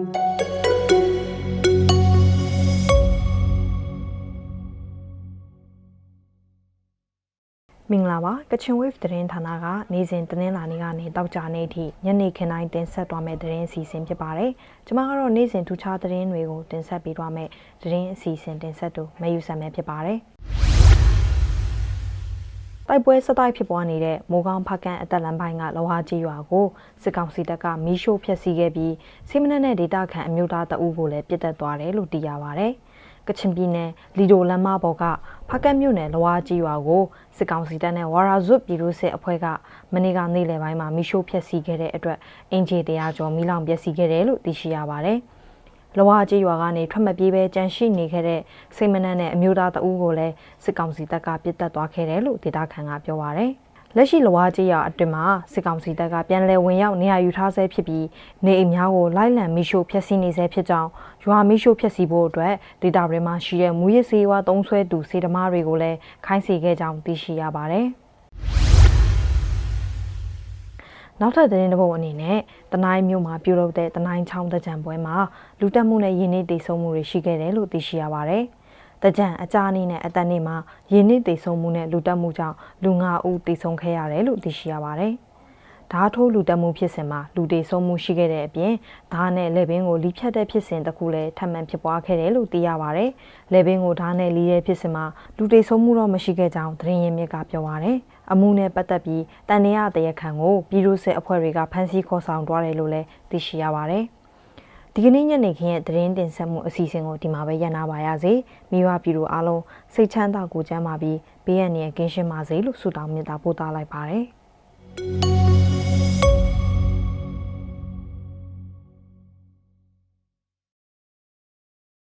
မင်္ဂလာပါကချင် wave သတင်းဌာနကနေ့စဉ်သတင်းလာနေကနေတောက်ကြနေအထိညနေခင်းတိုင်းတင်ဆက်သွားမယ့်သတင်းအစီအစဉ်ဖြစ်ပါတယ်။ကျွန်မကတော့နေ့စဉ်ထူးခြားသတင်းတွေကိုတင်ဆက်ပေးသွားမယ့်သတင်းအစီအစဉ်တင်ဆက်သူမယူဆမ်ပဲဖြစ်ပါတယ်။ တိုက်ပွဲစတိုက်ဖြစ်ပွားနေတဲ့မိုးကောင်းဖကန်အသက်လမ်းပိုင်းကလောဟာကြီးရွာကိုစစ်ကောင်စီတပ်ကမီးရှို့ဖျက်ဆီးခဲ့ပြီးစိမနက်နဲ့ဒေတာခန်အမျိုးသားတအုပ်ကိုလည်းပြစ်တက်သွားတယ်လို့သိရပါဗျ။ကချင်ပြည်နယ်လီဒိုလမ်းမပေါ်ကဖကတ်မြို့နယ်လဝါကြီးရွာကိုစစ်ကောင်စီတပ်နဲ့ဝါရာဇွတ်ပြည်သူစစ်အဖွဲ့ကမနေ့ကနေ့လယ်ပိုင်းမှာမိရှို့ဖျက်ဆီးခဲ့တဲ့အတွက်အင်ဂျီတရားကျော်မိလောင်ပျက်စီးခဲ့တယ်လို့သိရှိရပါတယ်။ လဝါကြီးရွာကနေထွက်မပြေးပဲကြန့်ရှိနေခဲ့တဲ့စိတ်မနှံ့နဲ့အမျိုးသားတအူးကိုလည်းစစ်ကောင်စီတပ်ကပစ်တက်သွားခဲ့တယ်လို့ဒေတာခန်ကပြောပါရယ်။လက်ရှိလဝါကြီးရွာအတွင်မှာစစ်ကောင်စီတပ်ကပြန်လည်ဝင်ရောက်နေရာယူထားဆဲဖြစ်ပြီးနေအိမ်များကိုလိုက်လံမိရှို့ဖျက်ဆီးနေဆဲဖြစ်ကြောင်းရွာမိရှို့ဖျက်ဆီးဖို့အတွက်ဒေတာတွေမှာရှိတဲ့မူရစ်စေဝါသုံးဆွဲသူစေတမားတွေကိုလည်းခိုင်းစေခဲ့ကြောင်းသိရှိရပါတယ်။ နောက်ထပ်သတင်းတစ်ပုဒ်အနေနဲ့တနိုင်းမြို့မှာပြုလုပ်တဲ့တနိုင်းချောင်းတကြံပွဲမှာလူတက်မှုနဲ့ယင်းနှိတိတ်ဆုံးမှုတွေရှိခဲ့တယ်လို့သိရှိရပါတယ်။တကြံအကြအနေနဲ့အတန်နေ့မှာယင်းနှိတိတ်ဆုံးမှုနဲ့လူတက်မှုကြောင့်လူ9ဦးတိတ်ဆုံးခဲ့ရတယ်လို့သိရှိရပါတယ်။ ဓာတ်ထိုးလူတက်မှုဖြစ်စဉ်မှာလူတေဆုံးမှုရှိခဲ့တဲ့အပြင်ဓာတ်နဲ့လက်ဘင်းကိုလီဖြတ်တဲ့ဖြစ်စဉ်တစ်ခုလည်းထပ်မံဖြစ်ပွားခဲ့တယ်လို့သိရပါတယ်။လက်ဘင်းကိုဓာတ်နဲ့လီတဲ့ဖြစ်စဉ်မှာလူတေဆုံးမှုတော့မရှိခဲ့ကြောင်းသတင်းရင်းမြစ်ကပြောပါရယ်။အမှုနဲ့ပတ်သက်ပြီးတန်နေရတရခန်ကိုပြည်သူ့စစ်အဖွဲ့တွေကဖမ်းဆီးခေါ်ဆောင်သွားတယ်လို့လည်းသိရှိရပါတယ်။ဒီကနေ့ညနေခင်းရဲ့သတင်းတင်ဆက်မှုအစီအစဉ်ကိုဒီမှာပဲရပ်နာပါရစေ။မိဘပြည်သူအားလုံးစိတ်ချမ်းသာကိုကြမ်းပါပြီးဘေးရန်ရဲ့ကင်းရှင်းပါစေလို့ဆုတောင်းမေတ္တာပို့သလိုက်ပါတယ်။